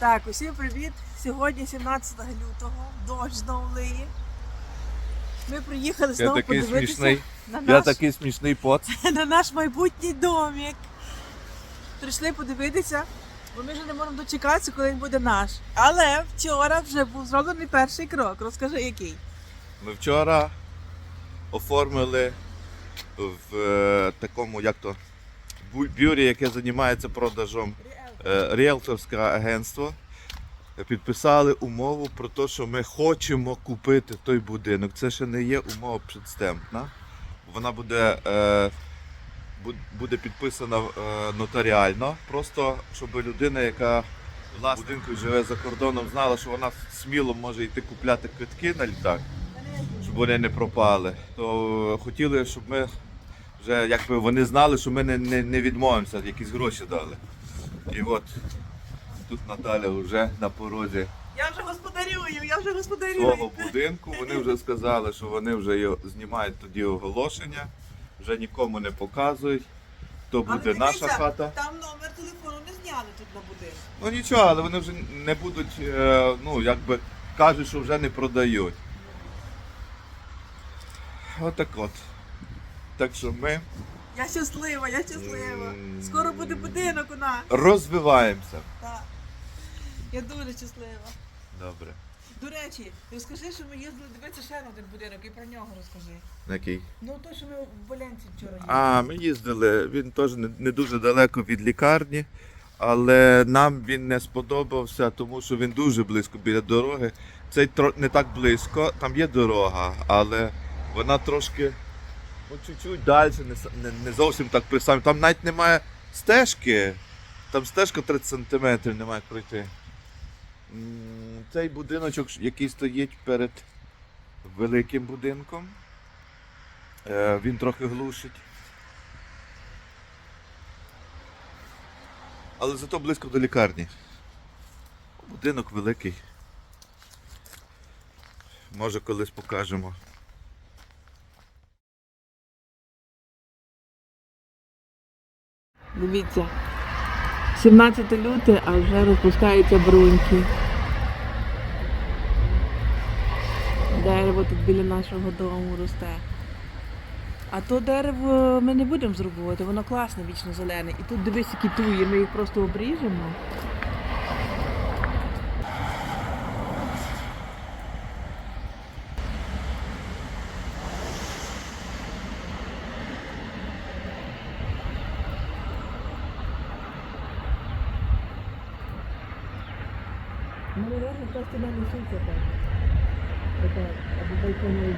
Так, усім привіт! Сьогодні 17 лютого, дощ знову лиє. Ми приїхали Я знову такий подивитися смішний. на Я наш, такий смішний поц. на наш майбутній домик. Прийшли подивитися, бо ми вже не можемо дочекатися, коли він буде наш. Але вчора вже був зроблений перший крок. Розкажи, який. Ми вчора оформили в е, такому, як то, бу- бюрі, яке займається продажем е, ріелторське агентство. Підписали умову про те, що ми хочемо купити той будинок. Це ще не є умова предстемпна. Вона буде, е, буде підписана е, нотаріально. Просто щоб людина, яка власне будинку живе за кордоном, знала, що вона сміло може йти купляти квитки на літак, щоб вони не пропали. То е, хотіли, щоб ми вже якби вони знали, що ми не, не, не відмовимося, якісь гроші дали. І от тут Наталя вже на порозі Я вже господарюю, я вже господарюю. свого будинку. Вони вже сказали, що вони вже знімають тоді оголошення, вже нікому не показують. То буде наша дивіться, хата. Там номер телефону не зняли тут на будинку. Ну нічого, але вони вже не будуть, е, ну якби кажуть, що вже не продають. Отак от. Так що ми Я щаслива, я щаслива. Скоро буде будинок у нас. розвиваємося. Так. Я дуже щаслива. Добре. До речі, розкажи, що ми їздили дивитися ще на один будинок і про нього розкажи. На який? Ну той, що ми в Боленці вчора їздили. А, ми їздили. Він теж не, не дуже далеко від лікарні, але нам він не сподобався, тому що він дуже близько біля дороги. Цей тро- не так близько, там є дорога, але вона трошки чуть-чуть далі, не, не, не зовсім так при самі. Там навіть немає стежки. Там стежка 30 сантиметрів немає пройти. Цей будиночок, який стоїть перед великим будинком, е, він трохи глушить. Але зато близько до лікарні. Будинок великий. Може колись покажемо. Дивіться. 17 люте, а вже розпускаються бруньки. Дерево тут біля нашого дому росте. А то дерево ми не будемо зрубувати, воно класне, вічно зелене. І тут дивись, які туї, ми їх просто обріжемо. Ну, наверное, просто не несуться так. Это обязательно